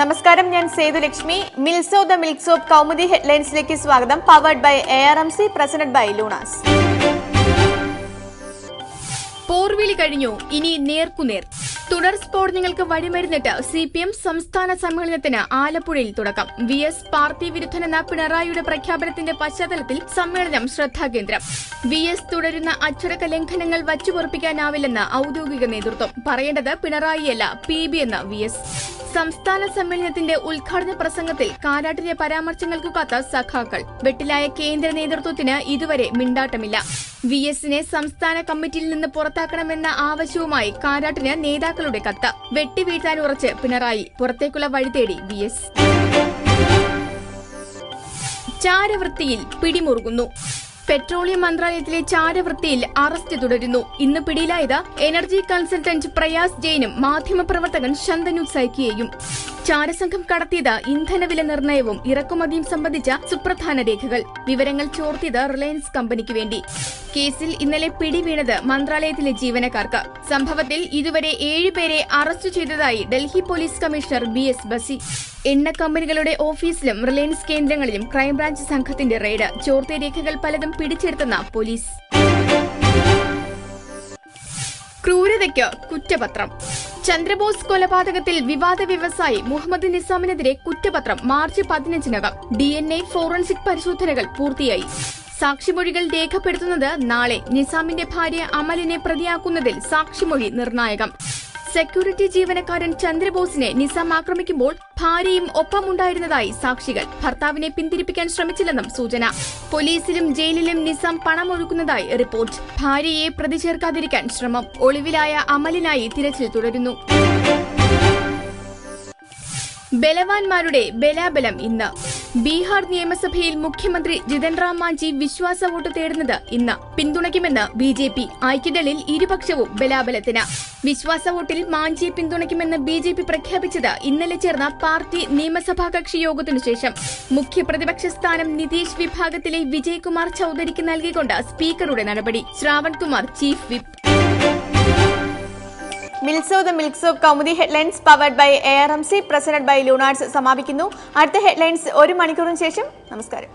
നമസ്കാരം ഞാൻ Sethulakshmi മിൽസോ the milk soap Kaumudi ഹെഡ്ലൈൻസിലേക്ക് സ്വാഗതം. Powered by A R M C presented by Lunars. പോർവിളി കഴിഞ്ഞു ഇനി നേർക്കുനേർ. തുടർ സ്ഫോടനങ്ങൾക്ക് വഴിമരുന്നിട്ട് സി പി എം സംസ്ഥാന സമ്മേളനത്തിന് ആലപ്പുഴയിൽ തുടക്കം. വി എസ് പാർട്ടി വിരുദ്ധനെന്ന പിണറായിയുടെ പ്രഖ്യാപനത്തിന്റെ പശ്ചാത്തലത്തിൽ സമ്മേളനം ശ്രദ്ധാകേന്ദ്രം. വി എസ് തുടരുന്ന അച്ചടക്ക ലംഘനങ്ങൾ വച്ചുപൊറപ്പിക്കാനാവില്ലെന്ന് ഔദ്യോഗിക നേതൃത്വം. പറയേണ്ടത് പിണറായിയല്ല പി ബി എന്ന വി എസ്. സംസ്ഥാന സമ്മേളനത്തിന്റെ ഉദ്ഘാടന പ്രസംഗത്തിൽ കാരാട്ടിലെ പരാമർശങ്ങൾക്ക് കാത്ത സഖാക്കൾ. വെട്ടിലായ കേന്ദ്ര നേതൃത്വത്തിന് ഇതുവരെ മിണ്ടാട്ടമില്ല. വി എസിനെ സംസ്ഥാന കമ്മിറ്റിയിൽ നിന്ന് പുറത്താക്കണമെന്ന ആവശ്യവുമായി കാരാട്ടിന് നേതാക്കളുടെ കത്ത്. വെട്ടിവീഴ്ത്താൻ ഉറച്ച് പിണറായി. പുറത്തേക്കുള്ള വഴി തേടി വി എസ് ചാരവൃത്തിയിൽ പിടിമുറുകുന്നു. പെട്രോളിയം മന്ത്രാലയത്തിലെ ചാരവൃത്തിയിൽ അറസ്റ്റ് തുടരുന്നു. ഇന്ന് പിടിയിലായത് എനർജി കൺസൾട്ടന്റ് പ്രയാസ് ജെയിനും മാധ്യമപ്രവർത്തകൻ ശന്തനു സൈക്കിയെയും ചാരസംഘം കടത്തിയത് ഇന്ധനവില നിർണയവും ഇറക്കുമതിയും സംബന്ധിച്ച സുപ്രധാന രേഖകൾ. വിവരങ്ങൾ ചോർത്തിയത് റിലയൻസ് കമ്പനിക്ക് വേണ്ടി. കേസിൽ ഇന്നലെ പിടിവീണത് മന്ത്രാലയത്തിലെ ജീവനക്കാർക്ക്. സംഭവത്തിൽ ഇതുവരെ ഏഴുപേരെ അറസ്റ്റ് ചെയ്തതായി Delhi police commissioner B S Bassi. എണ്ണ കമ്പനികളുടെ ഓഫീസിലും റിലയൻസ് കേന്ദ്രങ്ങളിലും ക്രൈംബ്രാഞ്ച് സംഘത്തിന്റെ റെയ്ഡ്. ചോർത്തിയ രേഖകൾ പലതും പിടിച്ചെടുത്തെന്ന പോലീസ്. ക്രൂരതയ്ക്ക് കുറ്റപത്രം. ചന്ദ്രബോസ് കൊലപാതകത്തിൽ വിവാദ വ്യവസായി മുഹമ്മദ് നിസാമിനെതിരെ കുറ്റപത്രം മാർച്ച് പതിനഞ്ചിനകം ഡി എൻ എ ഫോറൻസിക് പരിശോധനകൾ പൂർത്തിയായി. സാക്ഷിമൊഴികൾ രേഖപ്പെടുത്തുന്നത് നാളെ നിസാമിന്റെ ഭാര്യ അമലിനെ പ്രതിയാക്കുന്നതിൽ സാക്ഷിമൊഴി നിർണായകം. സെക്യൂരിറ്റി ജീവനക്കാരൻ ചന്ദ്രബോസിനെ നിസാം ആക്രമിക്കുമ്പോൾ ഭാര്യയും ഒപ്പമുണ്ടായിരുന്നതായി സാക്ഷികൾ. ഭർത്താവിനെ പിന്തിരിപ്പിക്കാൻ ശ്രമിച്ചില്ലെന്നും സൂചന. പോലീസിലും ജയിലിലും നിസാം പണമൊഴുക്കുന്നതായി റിപ്പോർട്ട്. ഭാര്യയെ പ്രതിചേർക്കാതിരിക്കാൻ ശ്രമം ഒളിവിലായ അമലിനായി തിരച്ചിൽ തുടരുന്നു. ബലവാന്മാരുടെ ബലാബലം ഇന്ന്. ബീഹാർ നിയമസഭയിൽ മുഖ്യമന്ത്രി ജിതൻ റാം മാഞ്ചി വിശ്വാസ വോട്ട് തേടുന്നത് ഇന്ന് പിന്തുണയ്ക്കുമെന്ന് ബി ജെ പി ഐക്യദളിൽ ഇരുപക്ഷവും ബലാബലത്തിന്. വിശ്വാസ വോട്ടിൽ മാഞ്ചിയെ പിന്തുണയ്ക്കുമെന്ന് ബി ജെ പി പ്രഖ്യാപിച്ചത് ഇന്നലെ ചേർന്ന പാർട്ടി നിയമസഭാ കക്ഷി യോഗത്തിനു ശേഷം. മുഖ്യ പ്രതിപക്ഷ സ്ഥാനം നിതീഷ് വിഭാഗത്തിലെ വിജയ്കുമാർ ചൌധരിക്ക് നൽകിക്കൊണ്ട് സ്പീക്കറുടെ നടപടി. Shravankumar chief whip മിൽസോ the milks of Kaumudi headlines powered by A R M C presented by Lunars സമാപിക്കുന്നു. അടുത്ത ഹെഡ്ലൈൻസ് ഒരു മണിക്കൂറിന് ശേഷം. നമസ്കാരം.